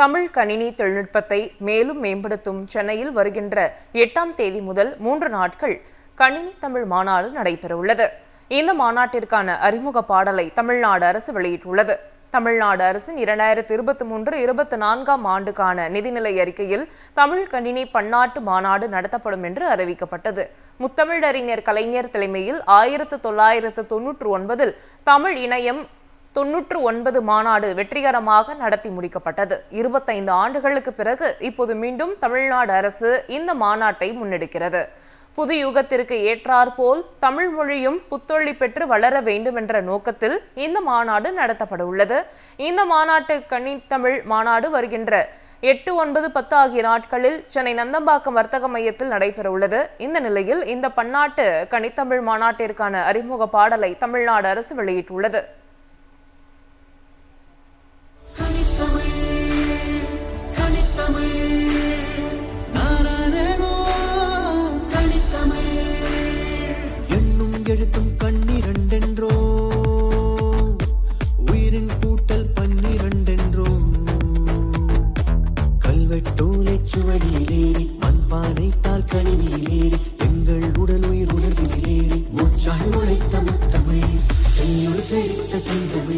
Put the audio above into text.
தமிழ் கணினி தொழில்நுட்பத்தை மேலும் மேம்படுத்தும் சென்னையில் வருகின்ற எட்டாம் தேதி முதல் மூன்று நாட்கள் கணினி தமிழ் மாநாடு நடைபெறவுள்ளது. இந்த மாநாட்டிற்கான அறிமுக பாடலை தமிழ்நாடு அரசு வெளியிட்டுள்ளது. தமிழ்நாடு அரசின் இரண்டாயிரத்தி இருபத்தி மூன்று இருபத்தி நான்காம் ஆண்டுக்கான நிதிநிலை அறிக்கையில் தமிழ் கணினி பன்னாட்டு மாநாடு நடத்தப்படும் என்று அறிவிக்கப்பட்டது. முத்தமிழறிஞர் கலைஞர் தலைமையில் ஆயிரத்து தொள்ளாயிரத்து தொன்னூற்று ஒன்பதில் தமிழ் இணையம் தொன்னூற்று ஒன்பது மாநாடு வெற்றிகரமாக நடத்தி முடிக்கப்பட்டது. இருபத்தைந்து ஆண்டுகளுக்கு பிறகு இப்போது மீண்டும் தமிழ்நாடு அரசு இந்த மாநாட்டை முன்னெடுக்கிறது. புது யுகத்திற்கு ஏற்றாற்போல் தமிழ் மொழியும் புத்தொழி பெற்று வளர வேண்டும் என்ற நோக்கத்தில் இந்த மாநாடு நடத்தப்பட உள்ளது. இந்த மாநாட்டு கணித்தமிழ் மாநாடு வருகின்ற எட்டு ஒன்பது பத்து ஆகிய நாட்களில் சென்னை நந்தம்பாக்கம் வர்த்தக மையத்தில் நடைபெற உள்ளது. இந்த நிலையில் இந்த பன்னாட்டு கனித்தமிழ் மாநாட்டிற்கான அறிமுக பாடலை தமிழ்நாடு அரசு வெளியிட்டுள்ளது. சூலைச்சுவடியில் ஏறி மண்பானை தால் கணினியில் ஏறி எங்கள் உடல் உயிர் உணர்வில் ஏறி மூச்சாய் உழைத்த முத்தமிழ் செய்யுள் செந்தமிழ்.